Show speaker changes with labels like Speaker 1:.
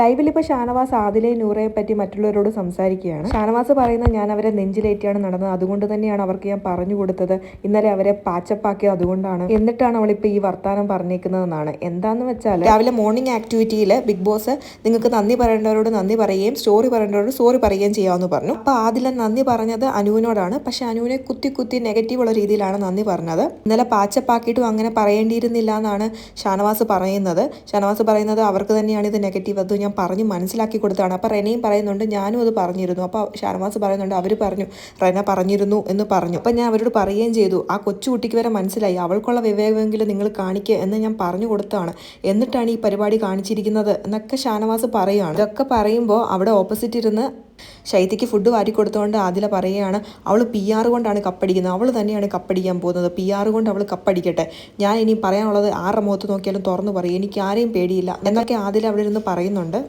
Speaker 1: ലൈവിൽ ഇപ്പോൾ ഷാനവാസ് ആദിലെ നൂറയെ പറ്റി മറ്റുള്ളവരോട് സംസാരിക്കുകയാണ്. ഷാനവാസ് പറയുന്നത് ഞാൻ അവരെ നെഞ്ചിലേറ്റിയാണ് നടന്നത്. അതുകൊണ്ട് തന്നെയാണ് അവർക്ക് ഞാൻ പറഞ്ഞു കൊടുത്തത്. ഇന്നലെ അവരെ പാച്ചപ്പാക്കിയത് അതുകൊണ്ടാണ്. എന്നിട്ടാണ് അവളിപ്പോൾ ഈ വർത്താനം പറഞ്ഞേക്കുന്നതെന്നാണ്. എന്താന്ന് വെച്ചാൽ രാവിലെ മോർണിംഗ് ആക്ടിവിറ്റിയിൽ ബിഗ് ബോസ് നിങ്ങൾക്ക് നന്ദി പറയേണ്ടവരോട് നന്ദി പറയുകയും സ്റ്റോറി പറയേണ്ടവരോട് സ്റ്റോറി പറയുകയും ചെയ്യാമെന്ന് പറഞ്ഞു. അപ്പോൾ ആദില നന്ദി പറഞ്ഞത് അനുവിനോടാണ്. പക്ഷേ അനുവിനെ കുത്തി കുത്തി നെഗറ്റീവുള്ള രീതിയിലാണ് നന്ദി പറഞ്ഞത്. ഇന്നലെ പാച്ചപ്പാക്കിയിട്ടും അങ്ങനെ പറയേണ്ടിയിരുന്നില്ല എന്നാണ് ഷാനവാസ് പറയുന്നത്. ഷാനവാസ് പറയുന്നത് അവർക്ക് തന്നെയാണ് ഇത് നെഗറ്റീവ് അത് ഞാൻ പറഞ്ഞ് മനസ്സിലാക്കി കൊടുത്താണ് അപ്പോൾ റെനയും പറയുന്നുണ്ട് ഞാനും അത് പറഞ്ഞിരുന്നു. അപ്പോൾ ഷാനവാസ് പറയുന്നുണ്ട് അവർ പറഞ്ഞു റെന പറഞ്ഞിരുന്നു എന്ന് പറഞ്ഞു. അപ്പോൾ ഞാൻ അവരോട് പറയുകയും ചെയ്തു. ആ കൊച്ചുകുട്ടിക്ക് വരെ മനസ്സിലായി. അവൾക്കുള്ള വിവേകമെങ്കിലും നിങ്ങൾ കാണിക്കുക എന്ന് ഞാൻ പറഞ്ഞു കൊടുത്താണ് എന്നിട്ടാണ് ഈ പരിപാടി കാണിച്ചിരിക്കുന്നത് എന്നൊക്കെ ഷാനവാസ് പറയുകയാണ് ഇതൊക്കെ പറയുമ്പോൾ അവിടെ ഓപ്പോസിറ്റ് ഇരുന്ന് ശൈത്യക്ക് ഫുഡ് വാരി കൊടുത്തുകൊണ്ട് ആദില പറയുകയാണ് അവൾ പി ആർ കൊണ്ടാണ് കപ്പടിക്കുന്നത്. അവൾ തന്നെയാണ് കപ്പടിക്കാൻ പോകുന്നത്. പി ആർ കൊണ്ട് അവൾ കപ്പടിക്കട്ടെ. ഞാൻ ഇനി പറയാനുള്ളത് ആറ് മുഖത്ത് നോക്കിയാലും തുറന്നു പറയും. എനിക്ക് ആരെയും പേടിയില്ല. എന്നൊക്കെ ആദില അവിടെ ഇരുന്ന് പറയുന്നുണ്ട്.